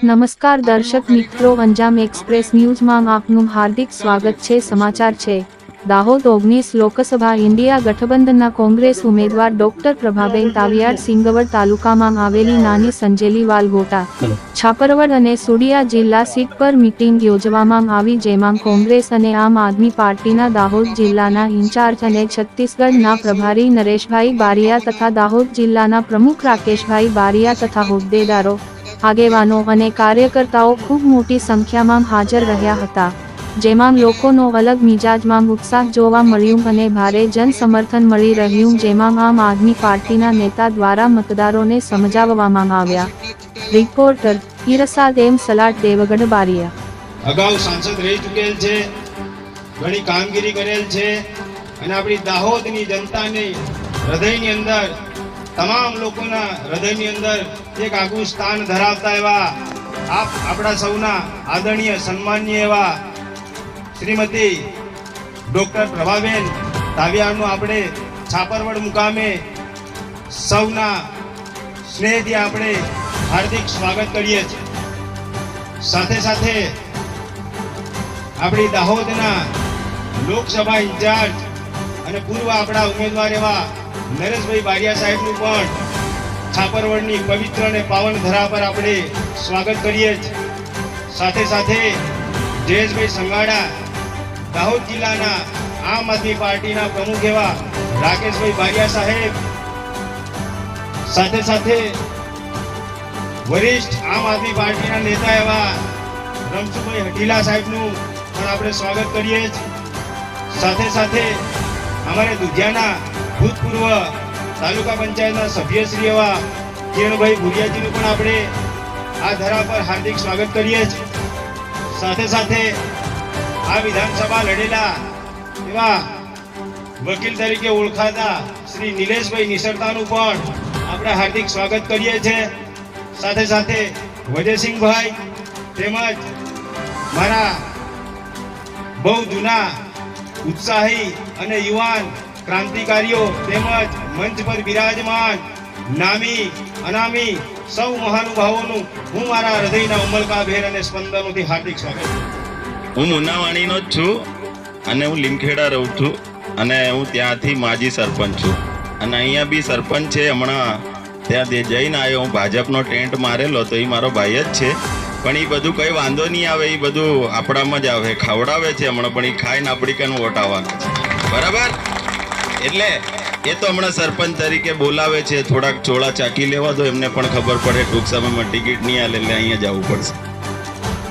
નમસ્કાર દર્શક મિત્રો અંજામ એક્સપ્રેસ ન્યૂઝમાં આપનું હાર્દિક સ્વાગત છે. સમાચાર છે. દાહોદ ઓગણીસ લોકસભા ઇન્ડિયા ગઠબંધનના કોંગ્રેસ ઉમેદવાર ડોક્ટર પ્રભાબેન તાવિયાડ સિંગવડ તાલુકામાં આવેલી નાની સંજેલી વાલગોટા છાપરવડ અને સુડિયા જિલ્લા સીટ પર મીટિંગ યોજવામાં આવી જેમાં કોંગ્રેસ અને આમ આદમી પાર્ટીના દાહોદ જિલ્લાના ઇન્ચાર્જ અને છત્તીસગઢના પ્રભારી નરેશભાઈ બારિયા તથા દાહોદ જિલ્લાના પ્રમુખ રાકેશભાઈ બારિયા તથા હોદ્દેદારો આગેવાનો અને કાર્યકર્તાઓ ખૂબ મોટી સંખ્યામાં હાજર રહ્યા હતા, જેમાં લોકોનો અલગ મિજાજમાં ઉત્સાહ જોવા મળ્યું અને ભારે જન સમર્થન મળી રહ્યું, જેમાં આમ આદમી પાર્ટીના નેતા દ્વારા મતદારોને સમજાવવામાં આવ્યા. રિપોર્ટર ઈરસાદ એમ સલાટ દેવગઢ બારિયા અગાઉ સાંસદ રહી ચૂકેલ છે, ઘણી કામગીરી કરેલ છે, અને આપણી દાહોદની જનતાની હૃદયની અંદર તમામ લોકોના હૃદયની અંદર એક આગવું સ્થાન ધરાવતા એવા આપ આપણા સૌના આદરણીય, સન્માનીય એવા શ્રીમતી ડોક્ટર પ્રભાબેન તાવિયાનું આપણે છાપરવડ મુકામે સૌના સ્નેહથી આપણે હાર્દિક સ્વાગત કરીએ છીએ. સાથે સાથે આપણી દાહોદના લોકસભા ઇન્ચાર્જ અને પૂર્વ આપણા ઉમેદવાર એવા નરેશભાઈ બારિયા સાહેબનું પણ છાપરવડની પવિત્ર અને પાવન ધરા પર આપણે સ્વાગત કરીએ સાથે સાથે જયેશભાઈ સંગાડા, દાહોદ જિલ્લાના આમ આદમી પાર્ટીના પ્રમુખ એવા રાકેશભાઈ બારિયા સાહેબ, સાથે સાથે વરિષ્ઠ આમ આદમી પાર્ટીના નેતા એવા રમસુભાઈ હટીલા સાહેબનું પણ આપણે સ્વાગત કરીએ સાથે સાથે અમારે દુધિયાના ભૂતપૂર્વ તાલુકા પંચાયતના સભ્યશ્રી એવા કિરણભાઈ ભુરિયાજીનું પણ આપણે આ ધરા પર હાર્દિક સ્વાગત કરીએ છીએ સાથે સાથે આ વિધાનસભા લડેલા એવા વકીલ તરીકે ઓળખાતા શ્રી નિલેશભાઈ નિસરતાનું પણ આપણે હાર્દિક સ્વાગત કરીએ છીએ સાથે સાથે વજયસિંહભાઈ તેમજ મારા બહુ જૂના ઉત્સાહી અને યુવાન ક્રાંતિકારીઓ તેમજ મંચ પર બિરાજમાન નામી, અનામી સૌ મહાનુભાવોનું હું મારા હૃદયના ઉમળકાભેર અને સ્પંદનોથી હાર્દિક સ્વાગત હું મુનાવાણીનો જ છું અને હું લીમખેડા રહું છું અને હું ત્યાંથી માજી સરપંચ છું. અને અહીંયા બી સરપંચ છે, હમણાં ત્યાં તે જઈને આવ્યો, હું ભાજપનો ટેન્ટ મારેલો, તો એ મારો ભાઈ જ છે. પણ એ બધું કંઈ વાંધો નહીં આવે, એ બધું આપણામાં જ આવે, ખવડાવે છે હમણાં, પણ એ ખાઈને આપણી કન વોટ આવવાના બરાબર? એટલે એ તો હમણાં સરપંચ તરીકે બોલાવે છે, થોડાક ચોળા ચાકી લેવા દો, એમને પણ ખબર પડે ટૂંક સમયમાં ટિકિટ નહીં આલે એટલે અહીંયા જવું પડશે.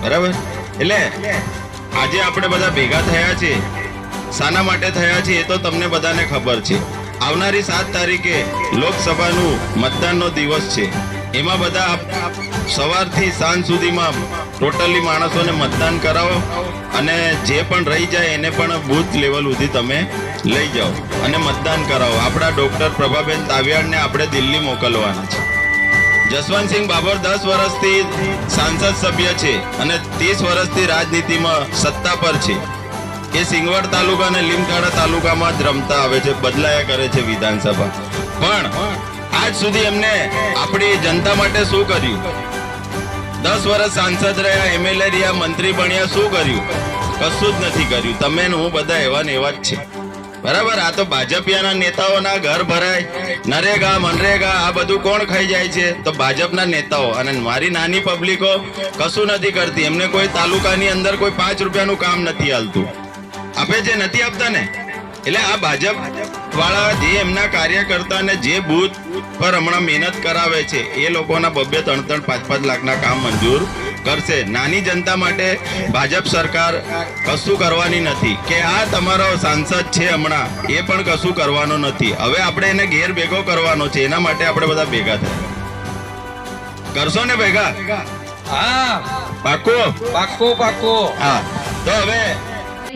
બરાબર? એટલે આજે આપણે બધા ભેગા થયા છે શાના માટે થયા છે એ તો તમને બધાને ખબર છે. આવનારી સાત તારીખે લોકસભાનું મતદાનનો દિવસ છે. એમાં બધા સવારથી સાંજ સુધીમાં ટોટલી માણસોને મતદાન કરાવો અને જે પણ રહી જાય એને પણ બૂથ લેવલ સુધી તમે લઈ જાઓ અને મતદાન કરાવો. આપણા ડોક્ટર પ્રભાબેન તાવિયાડને આપણે દિલ્હી મોકલવાના છે. જસવંતસિંહ બાબર દસ વર્ષથી સાંસદ સભ્ય છે અને ત્રીસ વર્ષથી રાજનીતિમાં સત્તા પર છે. એ સિંગવડ તાલુકા અને લીમખાડા તાલુકામાં જ રમતા આવે છે, બદલાયા કરે છે વિધાનસભા. પણ આજ સુધી એમને આપણી જનતા માટે શું કર્યું? દસ વર્ષ સાંસદ રહ્યા એમએલએ રહ્યા, મંત્રી બન્યા, શું કર્યું? કશું જ નથી કર્યું. તમે હું બધા એવા ને એવા જ છે. બરાબર? આ તો ભાજપિયાના નેતાઓના ઘર ભરાય. નરેગા, મનરેગા, આ બધું કોણ ખાઈ જાય છે? તો ભાજપના નેતાઓ. અને મારી નાની પબ્લિકો કશું નથી કરતી. એમને કોઈ તાલુકાની અંદર કોઈ પાંચ રૂપિયાનું કામ નથી હાલતું. આપે જે નથી આપતા ને એટલે આ ભાજપ વાળા જે એમના કાર્યકર્તાને જે બૂથ પર હમણાં મહેનત કરાવે છે એ લોકોના બબ્બે ત્રણ ત્રણ પાંચ પાંચ લાખના કામ મંજૂર કરશે. નાની જનતા માટે ભાજપ સરકાર કશું કરવાની નથી. કે આ તમારો સાંસદ છે હમણાં એ પણ કશું કરવાનો નથી. હવે આપણે એને ઘેર ભેગો કરવાનો છે એના માટે આપણે બધા ભેગા થયા. કરશો ને ભેગા? હા. પાકો પાકો પાકો હા. તો હવે